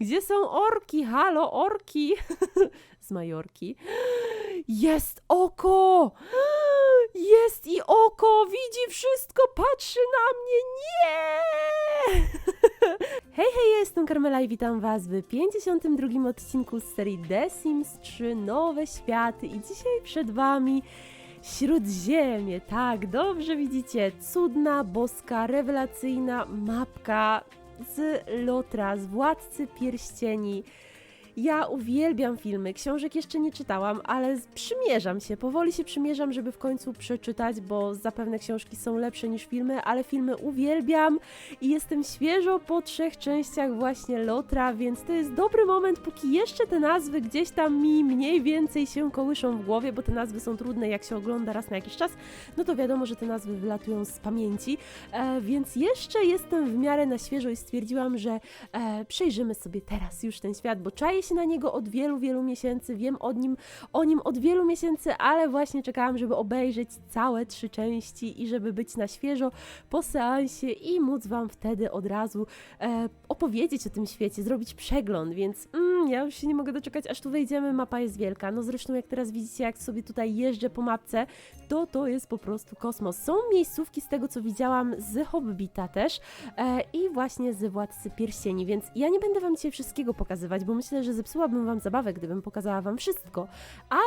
Gdzie są orki? Halo, orki! Z Majorki. Jest oko! Jest i oko! Widzi wszystko! Patrzy na mnie! Nie! Hej, hej, jestem Karmela i witam Was w 52 odcinku z serii The Sims 3 Nowe Światy i dzisiaj przed Wami Śródziemie, tak, dobrze widzicie, cudna, boska, rewelacyjna mapka z Lotra, z Władcy Pierścieni. Ja uwielbiam filmy, książek jeszcze nie czytałam, ale przymierzam się, powoli się przymierzam, żeby w końcu przeczytać, bo zapewne książki są lepsze niż filmy, ale filmy uwielbiam i jestem świeżo po trzech częściach właśnie Lotra, więc to jest dobry moment, póki jeszcze te nazwy gdzieś tam mi mniej więcej się kołyszą w głowie, bo te nazwy są trudne, jak się ogląda raz na jakiś czas, no to wiadomo, że te nazwy wylatują z pamięci, e, więc jeszcze jestem w miarę na świeżo i stwierdziłam, że e, przejrzymy sobie teraz już ten świat, bo czaję się na niego od wielu, wielu miesięcy, wiem o nim, o nim od wielu miesięcy, ale właśnie czekałam, żeby obejrzeć całe trzy części i żeby być na świeżo po seansie i móc Wam wtedy od razu e, opowiedzieć o tym świecie, zrobić przegląd, więc mm, ja już się nie mogę doczekać, aż tu wejdziemy, mapa jest wielka, no zresztą jak teraz widzicie, jak sobie tutaj jeżdżę po mapce, to to jest po prostu kosmos. Są miejscówki z tego, co widziałam z Hobbita też e, i właśnie z Władcy Pierścieni, więc ja nie będę Wam dzisiaj wszystkiego pokazywać, bo myślę, że zepsułabym Wam zabawę, gdybym pokazała Wam wszystko,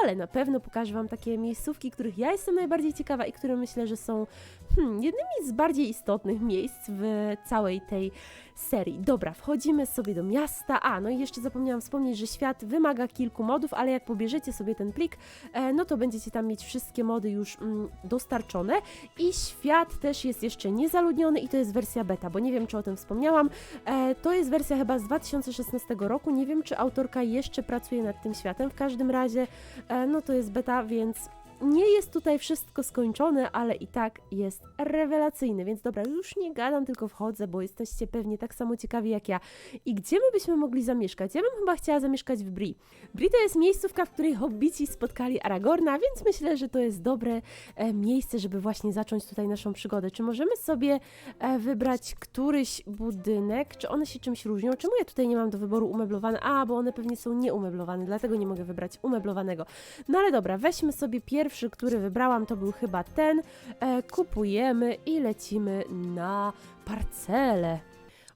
ale na pewno pokażę Wam takie miejscówki, których ja jestem najbardziej ciekawa i które myślę, że są hmm, jednymi z bardziej istotnych miejsc w całej tej serii. Dobra, wchodzimy sobie do miasta. A, no i jeszcze zapomniałam wspomnieć, że świat wymaga kilku modów, ale jak pobierzecie sobie ten plik, e, no to będziecie tam mieć wszystkie mody już mm, dostarczone i świat też jest jeszcze niezaludniony i to jest wersja beta, bo nie wiem, czy o tym wspomniałam. E, to jest wersja chyba z 2016 roku. Nie wiem, czy autorka jeszcze pracuje nad tym światem. W każdym razie, e, no to jest beta, więc nie jest tutaj wszystko skończone, ale i tak jest rewelacyjny, więc dobra, już nie gadam, tylko wchodzę, bo jesteście pewnie tak samo ciekawi jak ja. I gdzie my byśmy mogli zamieszkać? Ja bym chyba chciała zamieszkać w Bri. Bri to jest miejscówka, w której hobbici spotkali Aragorna, więc myślę, że to jest dobre e, miejsce, żeby właśnie zacząć tutaj naszą przygodę. Czy możemy sobie e, wybrać któryś budynek? Czy one się czymś różnią? Czemu ja tutaj nie mam do wyboru umeblowane? A, bo one pewnie są nieumeblowane, dlatego nie mogę wybrać umeblowanego. No ale dobra, weźmy sobie pierwszy, który wybrałam, to był chyba ten. E, kupujemy i lecimy na parcelę.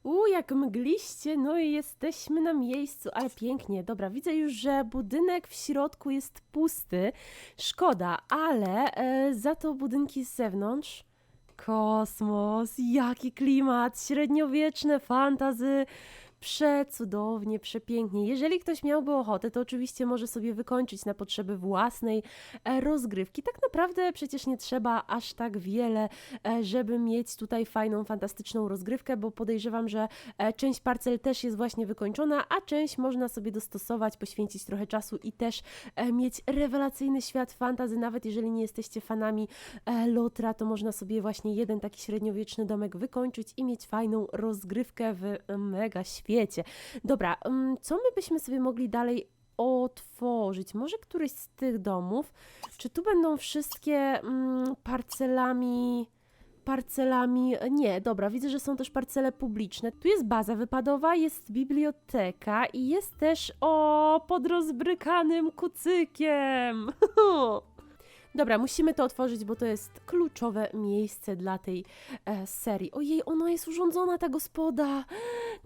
U, jak mgliście, no i jesteśmy na miejscu, ale pięknie. Dobra, widzę już, że budynek w środku jest pusty. Szkoda, ale e, za to budynki z zewnątrz. Kosmos, jaki klimat, średniowieczne fantazy. Przecudownie, przepięknie. Jeżeli ktoś miałby ochotę, to oczywiście może sobie wykończyć na potrzeby własnej e, rozgrywki. Tak naprawdę przecież nie trzeba aż tak wiele, e, żeby mieć tutaj fajną, fantastyczną rozgrywkę, bo podejrzewam, że e, część parcel też jest właśnie wykończona, a część można sobie dostosować, poświęcić trochę czasu i też mieć rewelacyjny świat fantazy. Nawet jeżeli nie jesteście fanami Lotra, to można sobie właśnie jeden taki średniowieczny domek wykończyć i mieć fajną rozgrywkę w mega świecie. Dobra, mm, co my byśmy sobie mogli dalej otworzyć? Może któryś z tych domów? Czy tu będą wszystkie mm, parcelami? Parcelami. Nie, dobra, widzę, że są też parcele publiczne. Tu jest baza wypadowa, jest biblioteka i jest też o pod rozbrykanym kucykiem. Dobra, musimy to otworzyć, bo to jest kluczowe miejsce dla tej e, serii. Ojej, ona jest urządzona, ta gospoda.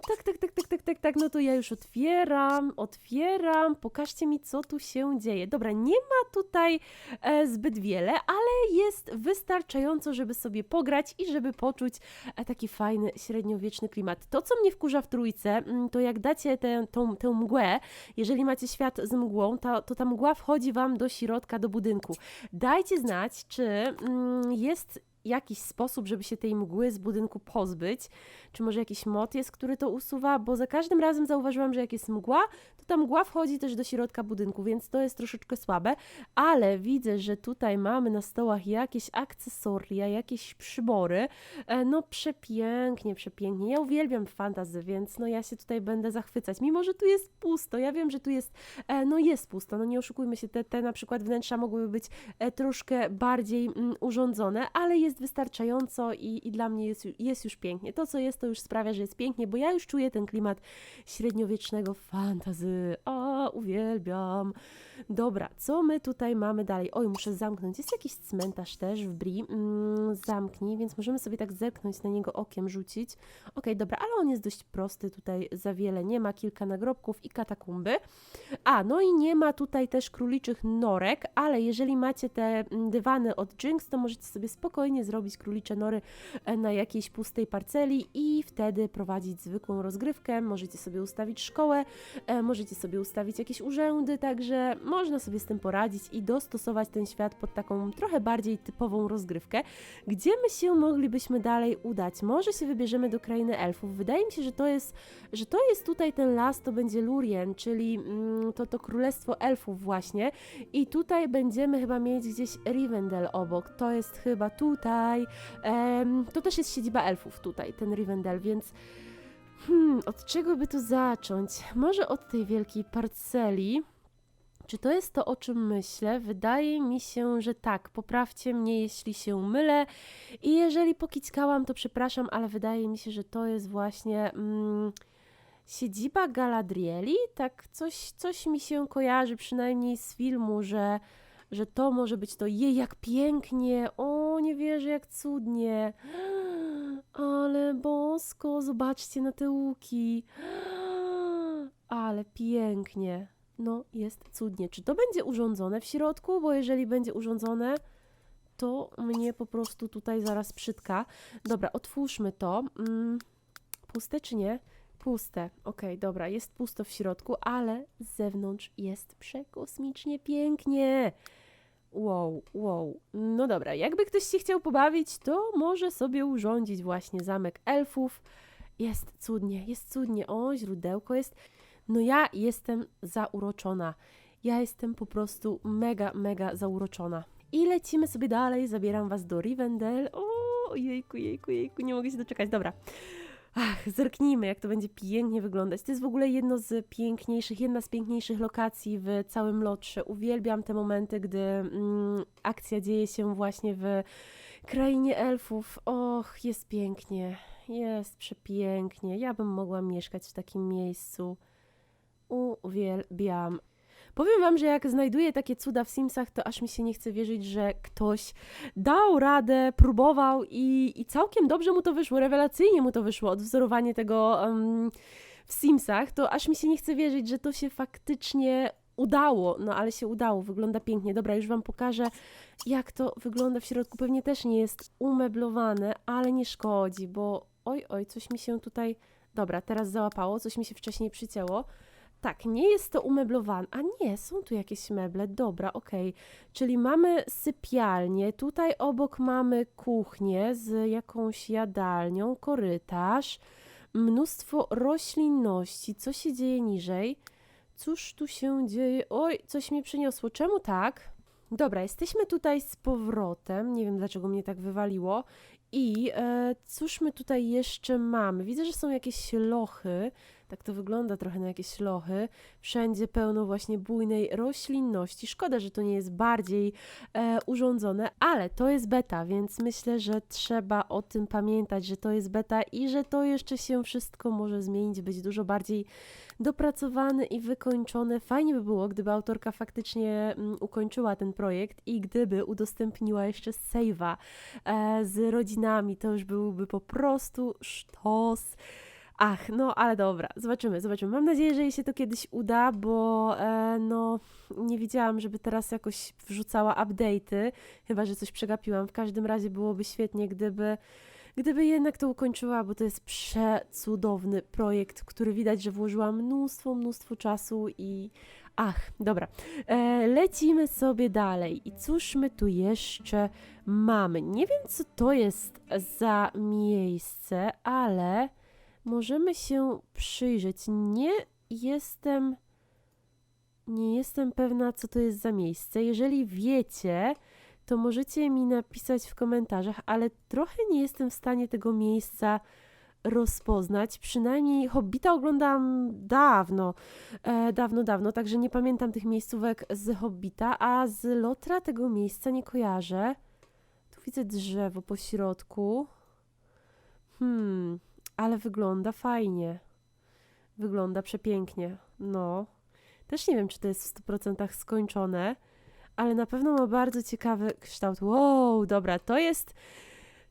Tak, tak, tak, tak, tak, tak, tak. No to ja już otwieram, otwieram. Pokażcie mi, co tu się dzieje. Dobra, nie ma tutaj e, zbyt wiele, ale jest wystarczająco, żeby sobie pograć i żeby poczuć e, taki fajny, średniowieczny klimat. To, co mnie wkurza w trójce, mm, to jak dacie tę, tą, tę mgłę, jeżeli macie świat z mgłą, to, to ta mgła wchodzi wam do środka, do budynku. Dajcie znać, czy mm, jest jakiś sposób, żeby się tej mgły z budynku pozbyć. Czy może jakiś mod jest, który to usuwa? Bo za każdym razem zauważyłam, że jak jest mgła, to ta mgła wchodzi też do środka budynku, więc to jest troszeczkę słabe. Ale widzę, że tutaj mamy na stołach jakieś akcesoria, jakieś przybory. E, No przepięknie, przepięknie. Ja uwielbiam fantazy, więc no ja się tutaj będę zachwycać. Mimo, że tu jest pusto. Ja wiem, że tu jest, e, no jest pusto. No nie oszukujmy się, te, te na przykład wnętrza mogłyby być e, troszkę bardziej mm, urządzone, ale jest jest wystarczająco i, i dla mnie jest, jest już pięknie. To, co jest, to już sprawia, że jest pięknie, bo ja już czuję ten klimat średniowiecznego fantazy. A, uwielbiam. Dobra, co my tutaj mamy dalej? Oj, muszę zamknąć. Jest jakiś cmentarz też w Bri. Mm, zamknij, więc możemy sobie tak zerknąć na niego okiem, rzucić. Okej, dobra, ale on jest dość prosty, tutaj za wiele nie ma, kilka nagrobków i katakumby. A, no i nie ma tutaj też króliczych norek, ale jeżeli macie te mm, dywany od Jinx, to możecie sobie spokojnie zrobić królicze nory e, na jakiejś pustej parceli i wtedy prowadzić zwykłą rozgrywkę. Możecie sobie ustawić szkołę, e, możecie sobie ustawić jakieś urzędy, także można sobie z tym poradzić i dostosować ten świat pod taką trochę bardziej typową rozgrywkę. Gdzie my się moglibyśmy dalej udać? Może się wybierzemy do krainy elfów. Wydaje mi się, że to jest, że to jest tutaj ten las, to będzie Lurien, czyli mm, to, to królestwo elfów właśnie. I tutaj będziemy chyba mieć gdzieś Rivendell obok. To jest chyba tutaj. Em, to też jest siedziba elfów tutaj, ten Rivendell, więc hmm, od czego by tu zacząć? Może od tej wielkiej parceli. Czy to jest to, o czym myślę? Wydaje mi się, że tak. Poprawcie mnie, jeśli się mylę. I jeżeli pokickałam, to przepraszam, ale wydaje mi się, że to jest właśnie mm, siedziba Galadrieli. Tak, coś, coś mi się kojarzy, przynajmniej z filmu, że, że to może być to. Jej, jak pięknie! O, nie wierzę, jak cudnie! Ale bosko, zobaczcie na te łuki. Ale pięknie. No, jest cudnie. Czy to będzie urządzone w środku? Bo jeżeli będzie urządzone, to mnie po prostu tutaj zaraz przytka. Dobra, otwórzmy to. Mm, puste czy nie? Puste. Okej, dobra, jest pusto w środku, ale z zewnątrz jest przekosmicznie pięknie. Wow, wow. No dobra, jakby ktoś się chciał pobawić, to może sobie urządzić właśnie zamek elfów. Jest cudnie, jest cudnie. O, źródełko jest. No ja jestem zauroczona. Ja jestem po prostu mega, mega zauroczona. I lecimy sobie dalej, zabieram was do Rivendell. O, jejku, jejku, jejku, nie mogę się doczekać. Dobra. Ach, zerknijmy, jak to będzie pięknie wyglądać. To jest w ogóle jedno z piękniejszych, jedna z piękniejszych lokacji w całym lotrze. Uwielbiam te momenty, gdy mm, akcja dzieje się właśnie w krainie elfów. Och, jest pięknie, jest przepięknie. Ja bym mogła mieszkać w takim miejscu. Uwielbiam. Powiem wam, że jak znajduję takie cuda w Simsach, to aż mi się nie chce wierzyć, że ktoś dał radę, próbował i, i całkiem dobrze mu to wyszło, rewelacyjnie mu to wyszło, odwzorowanie tego em, w Simsach, to aż mi się nie chce wierzyć, że to się faktycznie udało, no ale się udało, wygląda pięknie. Dobra, już wam pokażę, jak to wygląda w środku. Pewnie też nie jest umeblowane, ale nie szkodzi, bo oj, oj, coś mi się tutaj, dobra, teraz załapało, coś mi się wcześniej przycięło. Tak, nie jest to umeblowane. A nie, są tu jakieś meble. Dobra, okej. Czyli mamy sypialnię, tutaj obok mamy kuchnię z jakąś jadalnią, korytarz, mnóstwo roślinności. Co się dzieje niżej? Cóż tu się dzieje? Oj, coś mi przyniosło. Czemu tak? Dobra, jesteśmy tutaj z powrotem. Nie wiem, dlaczego mnie tak wywaliło. I e, cóż my tutaj jeszcze mamy? Widzę, że są jakieś lochy. Tak to wygląda trochę na jakieś lochy. Wszędzie pełno właśnie bujnej roślinności. Szkoda, że to nie jest bardziej e, urządzone, ale to jest beta, więc myślę, że trzeba o tym pamiętać, że to jest beta i że to jeszcze się wszystko może zmienić, być dużo bardziej dopracowane i wykończone. Fajnie by było, gdyby autorka faktycznie mm, ukończyła ten projekt i gdyby udostępniła jeszcze save'a e, z rodzinami. To już byłby po prostu sztos. Ach, no ale dobra, zobaczymy, zobaczymy. Mam nadzieję, że jej się to kiedyś uda, bo e, no nie widziałam, żeby teraz jakoś wrzucała update'y, chyba że coś przegapiłam. W każdym razie byłoby świetnie, gdyby gdyby jednak to ukończyła, bo to jest przecudowny projekt, który widać, że włożyła mnóstwo, mnóstwo czasu i ach, dobra. E, lecimy sobie dalej. I cóż my tu jeszcze mamy? Nie wiem, co to jest za miejsce, ale możemy się przyjrzeć. Nie jestem. Nie jestem pewna, co to jest za miejsce. Jeżeli wiecie, to możecie mi napisać w komentarzach, ale trochę nie jestem w stanie tego miejsca rozpoznać. Przynajmniej Hobbita oglądam dawno, e, dawno, dawno, także nie pamiętam tych miejscówek z Hobbita, a z Lotra tego miejsca nie kojarzę. Tu widzę drzewo po środku. Hmm, ale wygląda fajnie. Wygląda przepięknie. No. Też nie wiem, czy to jest w 100% skończone, ale na pewno ma bardzo ciekawy kształt. Wow, dobra, to jest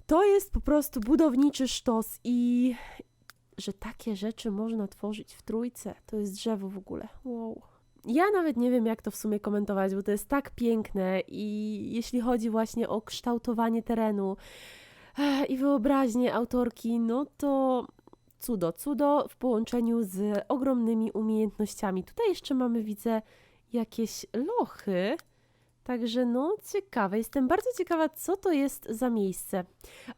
to jest po prostu budowniczy sztos i że takie rzeczy można tworzyć w trójce. To jest drzewo w ogóle. Wow. Ja nawet nie wiem, jak to w sumie komentować, bo to jest tak piękne i jeśli chodzi właśnie o kształtowanie terenu i wyobraźnię autorki, no to cudo, cudo w połączeniu z ogromnymi umiejętnościami. Tutaj jeszcze mamy, widzę, jakieś lochy. Także no, ciekawe. Jestem bardzo ciekawa, co to jest za miejsce.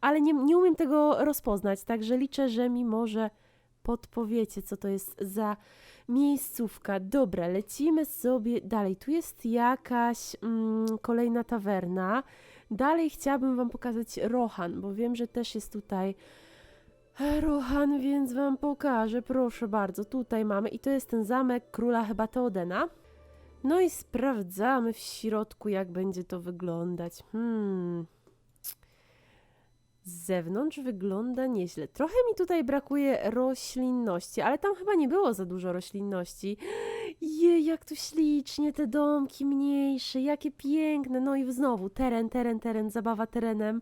Ale nie, nie umiem tego rozpoznać, także liczę, że mi może podpowiecie, co to jest za miejscówka. Dobra, lecimy sobie dalej. Tu jest jakaś mm, kolejna tawerna. Dalej chciałabym Wam pokazać Rohan, bo wiem, że też jest tutaj Rohan, więc Wam pokażę. Proszę bardzo, tutaj mamy. I to jest ten zamek króla chyba Teodena. No i sprawdzamy w środku, jak będzie to wyglądać. Hmm. Z zewnątrz wygląda nieźle. Trochę mi tutaj brakuje roślinności, ale tam chyba nie było za dużo roślinności. Je, jak tu ślicznie te domki mniejsze, jakie piękne. No i znowu teren, teren, teren, zabawa terenem.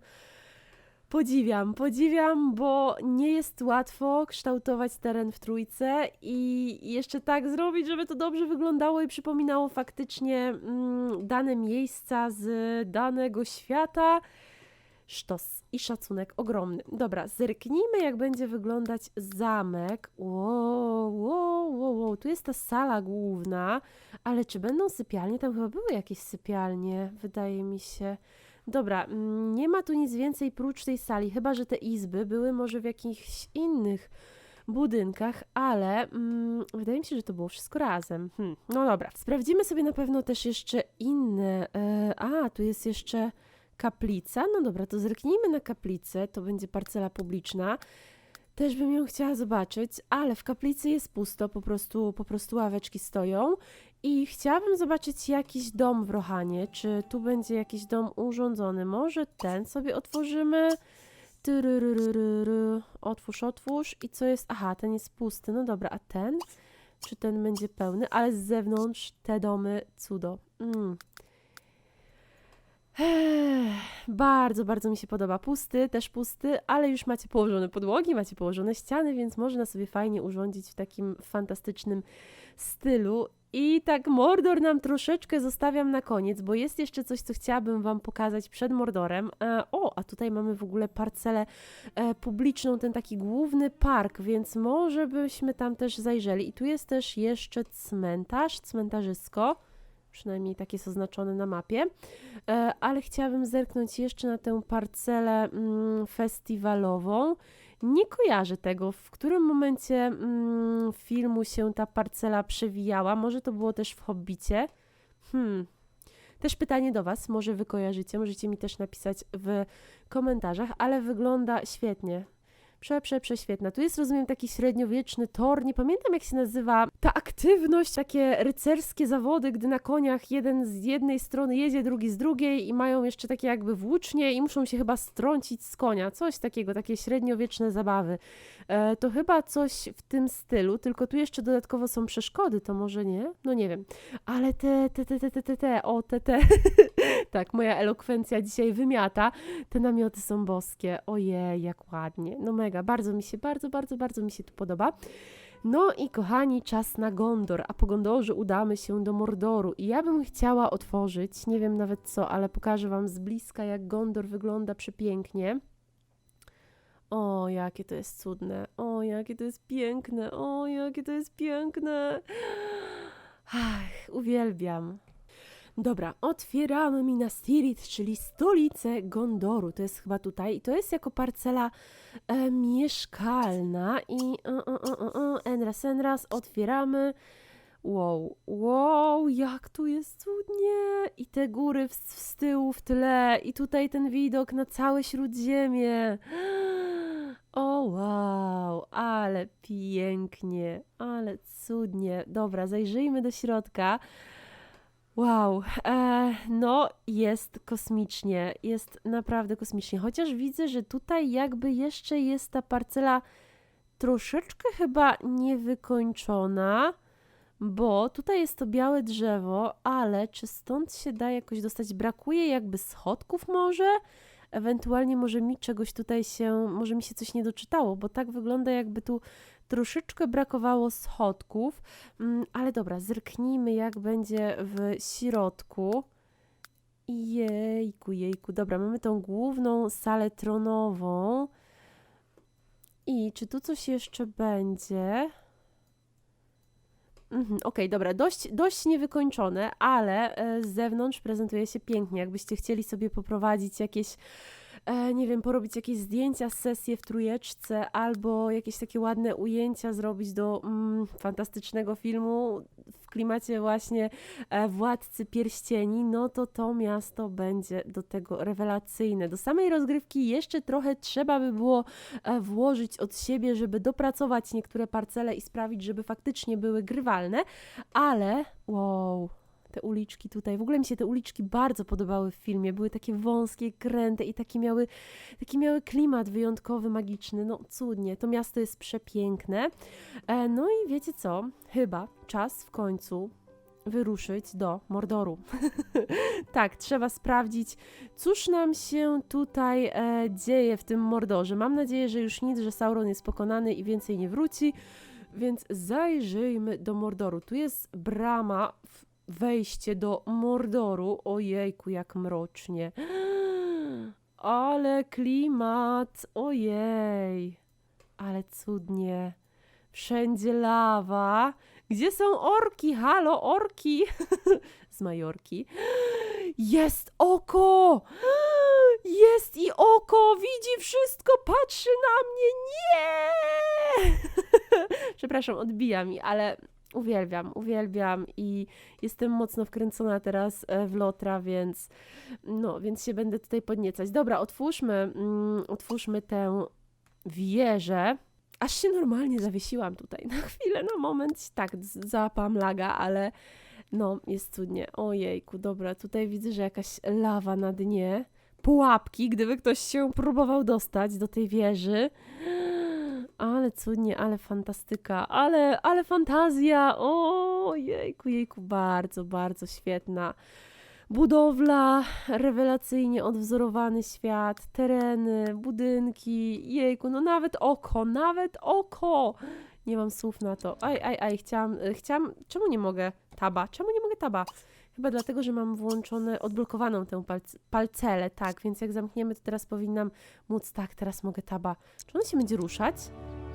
Podziwiam, podziwiam, bo nie jest łatwo kształtować teren w trójce i jeszcze tak zrobić, żeby to dobrze wyglądało i przypominało faktycznie mm, dane miejsca z danego świata. Sztos i szacunek ogromny. Dobra, zerknijmy, jak będzie wyglądać zamek. Wow, wow, wow, wow, tu jest ta sala główna, ale czy będą sypialnie? Tam chyba były jakieś sypialnie, wydaje mi się. Dobra, mm, nie ma tu nic więcej prócz tej sali, chyba że te izby były może w jakichś innych budynkach, ale mm, wydaje mi się, że to było wszystko razem. Hm, no dobra, sprawdzimy sobie na pewno też jeszcze inne. E, a, tu jest jeszcze kaplica. No dobra, to zerknijmy na kaplicę, to będzie parcela publiczna. Też bym ją chciała zobaczyć, ale w kaplicy jest pusto, po prostu, po prostu ławeczki stoją i chciałabym zobaczyć jakiś dom w Rohanie. Czy tu będzie jakiś dom urządzony? Może ten sobie otworzymy? Otwórz, otwórz. I co jest? Aha, ten jest pusty. No dobra, a ten? Czy ten będzie pełny? Ale z zewnątrz te domy cudo. Mm. Bardzo, bardzo mi się podoba. Pusty, też pusty, ale już macie położone podłogi, macie położone ściany, więc można sobie fajnie urządzić w takim fantastycznym stylu. I tak Mordor nam troszeczkę zostawiam na koniec, bo jest jeszcze coś, co chciałabym Wam pokazać przed Mordorem. E, o, a tutaj mamy w ogóle parcelę e, publiczną, ten taki główny park, więc może byśmy tam też zajrzeli. I tu jest też jeszcze cmentarz, cmentarzysko. Przynajmniej tak jest oznaczone na mapie. E, ale chciałabym zerknąć jeszcze na tę parcelę mm, festiwalową. Nie kojarzę tego, w którym momencie mm, filmu się ta parcela przewijała. Może to było też w Hobbicie. Hmm. Też pytanie do Was, może Wy kojarzycie, możecie mi też napisać w komentarzach, ale wygląda świetnie. Prze, prze, prześwietna. Tu jest, rozumiem, taki średniowieczny tor. Nie pamiętam, jak się nazywa ta aktywność, takie rycerskie zawody, gdy na koniach jeden z jednej strony jedzie, drugi z drugiej i mają jeszcze takie jakby włócznie i muszą się chyba strącić z konia. Coś takiego, takie średniowieczne zabawy. E, to chyba coś w tym stylu, tylko tu jeszcze dodatkowo są przeszkody, to może nie? No nie wiem. Ale te, te, te, te, te, te, te o, te, te. tak, moja elokwencja dzisiaj wymiata. Te namioty są boskie. Ojej, jak ładnie. No mega, bardzo mi się, bardzo, bardzo, bardzo mi się tu podoba. No i kochani, czas na Gondor, a po Gondorze udamy się do Mordoru. I ja bym chciała otworzyć, nie wiem nawet co, ale pokażę Wam z bliska, jak Gondor wygląda przepięknie. O, jakie to jest cudne, o, jakie to jest piękne, o, jakie to jest piękne. Ach, uwielbiam. Dobra, otwieramy Minas Tirith, czyli stolicę Gondoru. To jest chyba tutaj i to jest jako parcela e, mieszkalna i enras, enras, otwieramy. Wow, wow, jak tu jest cudnie! I te góry w, z tyłu, w tle, i tutaj ten widok na całe śródziemie. O wow, ale pięknie, ale cudnie. Dobra, zajrzyjmy do środka. Wow, e, no jest kosmicznie, jest naprawdę kosmicznie. Chociaż widzę, że tutaj jakby jeszcze jest ta parcela troszeczkę chyba niewykończona, bo tutaj jest to białe drzewo, ale czy stąd się da jakoś dostać? Brakuje jakby schodków może? Ewentualnie może mi czegoś tutaj się, może mi się coś nie doczytało, bo tak wygląda jakby tu troszeczkę brakowało schodków, Mm, ale dobra, zerknijmy jak będzie w środku. Jejku, jejku, dobra, mamy tą główną salę tronową. I czy tu coś jeszcze będzie? Mhm, Okej, dobra, dość, dość niewykończone, ale e, z zewnątrz prezentuje się pięknie. Jakbyście chcieli sobie poprowadzić jakieś, nie wiem, porobić jakieś zdjęcia, sesje w trójeczce, albo jakieś takie ładne ujęcia zrobić do mm, fantastycznego filmu w klimacie właśnie e, Władcy Pierścieni, no to to miasto będzie do tego rewelacyjne. Do samej rozgrywki jeszcze trochę trzeba by było e, włożyć od siebie, żeby dopracować niektóre parcele i sprawić, żeby faktycznie były grywalne, ale wow, te uliczki tutaj, w ogóle mi się te uliczki bardzo podobały w filmie, były takie wąskie, kręte i taki miały, taki miały klimat wyjątkowy, magiczny, no cudnie, to miasto jest przepiękne. E, no i wiecie co, chyba czas w końcu wyruszyć do Mordoru. tak, trzeba sprawdzić, cóż nam się tutaj e, dzieje w tym Mordorze. Mam nadzieję, że już nic, że Sauron jest pokonany i więcej nie wróci, więc zajrzyjmy do Mordoru. Tu jest brama, wejście do Mordoru. Ojejku, jak mrocznie. Ale klimat, ojej. Ale cudnie. Wszędzie lawa. Gdzie są orki? Halo, orki! Z Majorki. Jest oko! Jest i oko! Widzi wszystko! Patrzy na mnie! Nie! Przepraszam, odbija mi, ale uwielbiam, uwielbiam i jestem mocno wkręcona teraz e, w Lotra, więc no, więc się będę tutaj podniecać. Dobra, otwórzmy, mm, otwórzmy tę wieżę. Aż się normalnie zawiesiłam tutaj na chwilę, na moment. Tak, załapałam laga, ale no, jest cudnie. Ojejku, dobra, tutaj widzę, że jakaś lawa na dnie. Pułapki, gdyby ktoś się próbował dostać do tej wieży. Ale cudnie, ale fantastyka, ale, ale fantazja. O, jejku, jejku, bardzo, bardzo świetna. Budowla, rewelacyjnie odwzorowany świat, tereny, budynki, jejku, no nawet oko, nawet oko. Nie mam słów na to. Aj, aj, aj, chciałam, y, chciałam, czemu nie mogę taba? Czemu nie mogę taba? Chyba dlatego, że mam włączone, odblokowaną tę palc palcelę, tak, więc jak zamkniemy, to teraz powinnam móc, tak, teraz mogę taba. Czy ono się będzie ruszać?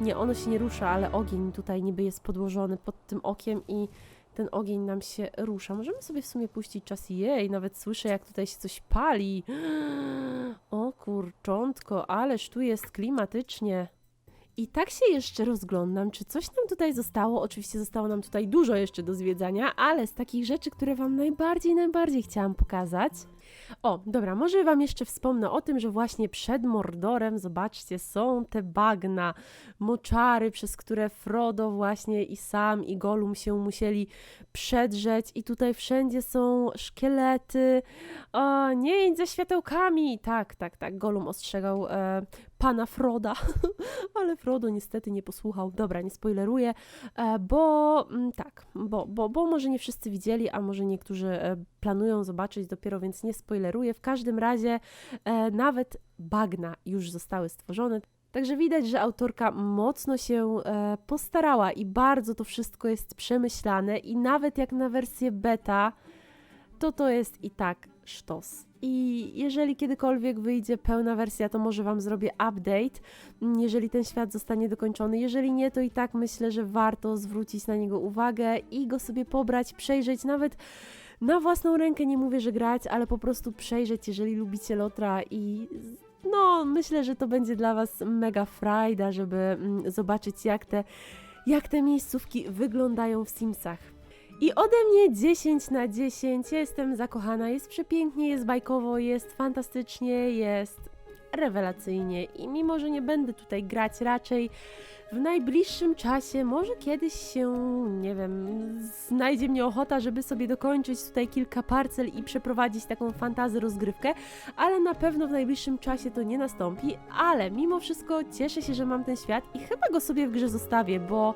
Nie, ono się nie rusza, ale ogień tutaj niby jest podłożony pod tym okiem i ten ogień nam się rusza. Możemy sobie w sumie puścić czas. Jej, nawet słyszę, jak tutaj się coś pali. O kurczątko, ależ tu jest klimatycznie. I tak się jeszcze rozglądam, czy coś nam tutaj zostało. Oczywiście zostało nam tutaj dużo jeszcze do zwiedzania, ale z takich rzeczy, które Wam najbardziej, najbardziej chciałam pokazać. O, dobra, może Wam jeszcze wspomnę o tym, że właśnie przed Mordorem, zobaczcie, są te bagna, moczary, przez które Frodo właśnie i sam i Gollum się musieli przedrzeć i tutaj wszędzie są szkielety. O, nie idź ze światełkami! Tak, tak, tak, Gollum ostrzegał e, pana Froda, ale Frodo niestety nie posłuchał. Dobra, nie spoileruję, e, bo mm, tak, bo, bo, bo może nie wszyscy widzieli, a może niektórzy e, planują zobaczyć dopiero, więc nie spoileruję. W każdym razie e, nawet bagna już zostały stworzone. Także widać, że autorka mocno się postarała i bardzo to wszystko jest przemyślane i nawet jak na wersję beta, to to jest i tak sztos. I jeżeli kiedykolwiek wyjdzie pełna wersja, to może Wam zrobię update, mm, jeżeli ten świat zostanie dokończony. Jeżeli nie, to i tak myślę, że warto zwrócić na niego uwagę i go sobie pobrać, przejrzeć nawet na własną rękę. Nie mówię, że grać, ale po prostu przejrzeć, jeżeli lubicie Lotra i no, myślę, że to będzie dla Was mega frajda, żeby mm, zobaczyć, jak te, jak te miejscówki wyglądają w Simsach. I ode mnie 10 na 10. Ja jestem zakochana, jest przepięknie, jest bajkowo, jest fantastycznie, jest rewelacyjnie. I mimo, że nie będę tutaj grać, raczej w najbliższym czasie, może kiedyś się, nie wiem, znajdzie mnie ochota, żeby sobie dokończyć tutaj kilka parcel i przeprowadzić taką fantazję rozgrywkę, ale na pewno w najbliższym czasie to nie nastąpi, ale mimo wszystko cieszę się, że mam ten świat i chyba go sobie w grze zostawię, bo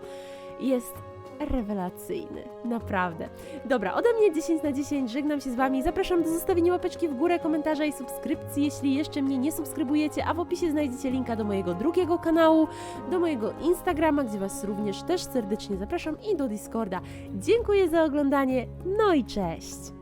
jest rewelacyjny, naprawdę. Dobra, ode mnie 10 na 10, żegnam się z Wami, zapraszam do zostawienia łapeczki w górę, komentarza i subskrypcji, jeśli jeszcze mnie nie subskrybujecie, a w opisie znajdziecie linka do mojego drugiego kanału, do mojego Instagrama, gdzie Was również też serdecznie zapraszam i do Discorda. Dziękuję za oglądanie, no i cześć!